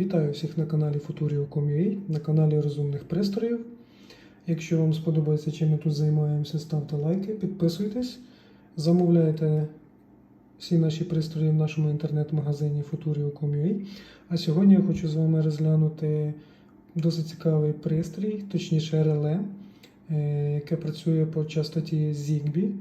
Вітаю всіх на каналі Futurio.com.ua, на каналі Розумних пристроїв. Якщо вам сподобається, чим ми тут займаємося, ставте лайки, підписуйтесь, замовляйте всі наші пристрої в нашому інтернет-магазині Futurio.com.ua. А сьогодні я хочу з вами розглянути досить цікавий пристрій, точніше реле, е, яке працює по частоті Zigbee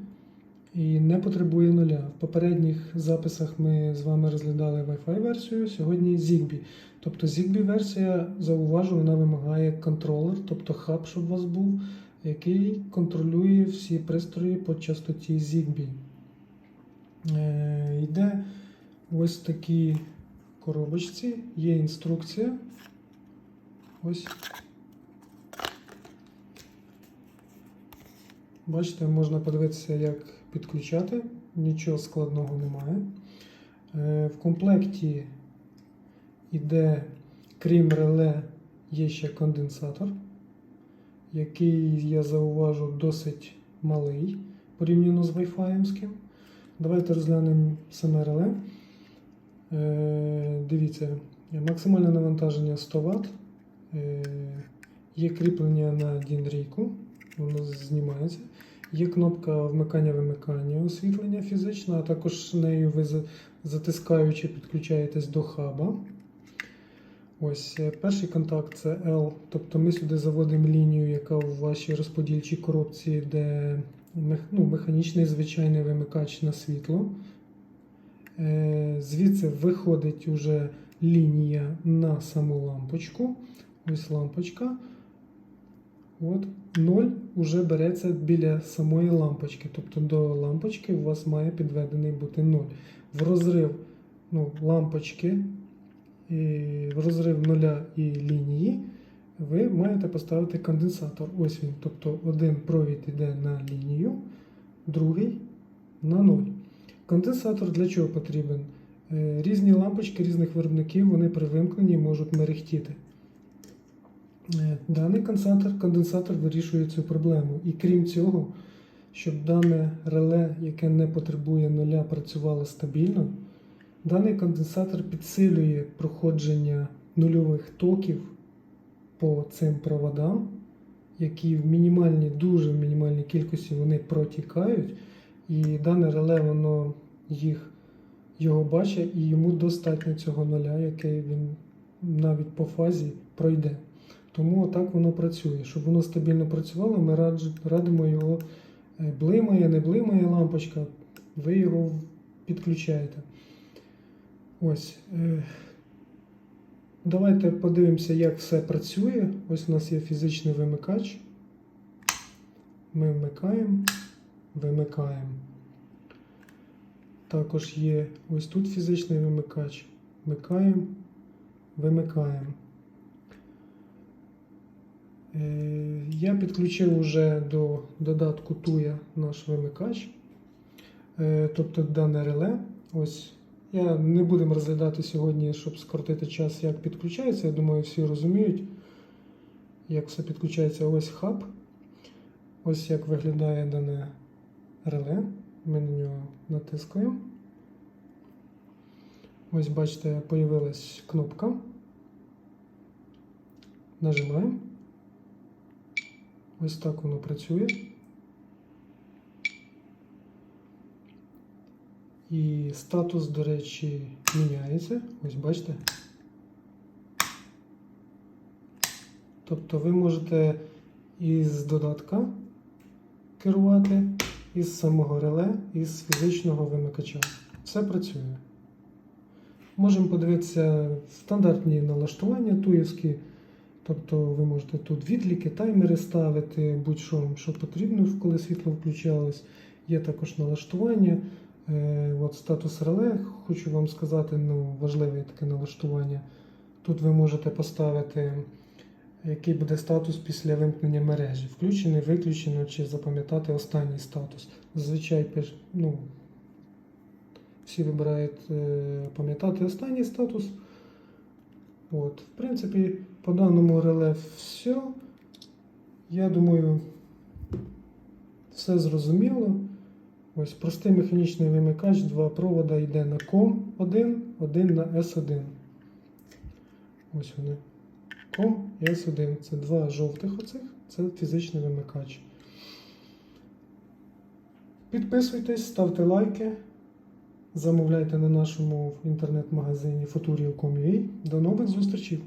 і не потребує нуля. В попередніх записах ми з вами розглядали Wi-Fi версію, сьогодні Zigbee. Тобто Zigbee версія, зауважу, вона вимагає контролер, тобто хаб, щоб у вас був, який контролює всі пристрої по частоті Zigbee. Е, йде ось такі коробочці, є інструкція. Ось. Бачите, можна подивитися, як підключати, нічого складного немає. Е, В комплекті йде, крім реле, є ще конденсатор, який я зауважу досить малий порівняно з Wi-Fi. Давайте розглянемо саме реле. Е, Дивіться, максимальне навантаження 100 Вт. Е, Є кріплення на дінрійку, воно знімається. Є кнопка вмикання-вимикання освітлення фізичне, а також нею ви затискаючи підключаєтесь до хаба. Ось е, перший контакт це L, тобто ми сюди заводимо лінію, яка в вашій розподільчій коробці, де ну, механічний звичайний вимикач на світло. Е, Звідси виходить уже лінія на саму лампочку. Ось лампочка. От 0 вже береться біля самої лампочки. Тобто до лампочки у вас має підведений бути 0. В розрив ну, лампочки, і в розрив нуля і лінії ви маєте поставити конденсатор. Ось він. Тобто один провід йде на лінію, другий на 0. Конденсатор для чого потрібен? Е, Різні лампочки різних виробників вони при вимкненні можуть мерехтіти. Е, Даний конденсатор, конденсатор вирішує цю проблему. І крім цього, щоб дане реле, яке не потребує нуля, працювало стабільно, даний конденсатор підсилює проходження нульових токів по цим проводам, які в мінімальній, дуже мінімальній кількості вони протікають. І дане реле, воно їх, його бачить, і йому достатньо цього нуля, який він навіть по фазі пройде. Тому так воно працює. Щоб воно стабільно працювало, ми радимо його е, блимає, не блимає лампочка, ви його підключаєте. Ось. е, Давайте подивимося, як все працює. Ось у нас є фізичний вимикач. Ми вмикаємо, вимикаємо. Також є ось тут фізичний вимикач. Вмикаємо, вимикаємо. Е, Я підключив уже до додатку Туя наш вимикач, Е, тобто дане реле. Ось я не будемо розглядати сьогодні, щоб скоротити час, як підключається. Я думаю, всі розуміють, як все підключається. Ось хаб. Ось як виглядає дане реле. Ми на нього натискаємо. Ось бачите, появилась кнопка. Нажимаємо. Ось так воно працює. І статус, до речі, міняється. Ось бачите. Тобто ви можете із додатка керувати, із самого реле, із фізичного вимикача. Все працює. Можемо подивитися стандартні налаштування туївські. Тобто ви можете тут відліки, таймери ставити, будь-що, що потрібно, коли світло включалось. Є також налаштування. Е, от статус реле, хочу вам сказати, ну, важливе таке налаштування. Тут ви можете поставити, який буде статус після вимкнення мережі. Включений, виключено, чи запам'ятати останній статус. Зазвичай ну, всі вибирають е, пам'ятати останній статус. От, в принципі, по даному реле все. Я думаю, все зрозуміло. Ось простий механічний вимикач, два провода йде на COM1, один на S1. Ось вони. COM і S1. Це два жовтих оцих, це фізичний вимикач. Підписуйтесь, ставте лайки, замовляйте на нашому інтернет-магазині futurio.com.ua. До нових зустрічей!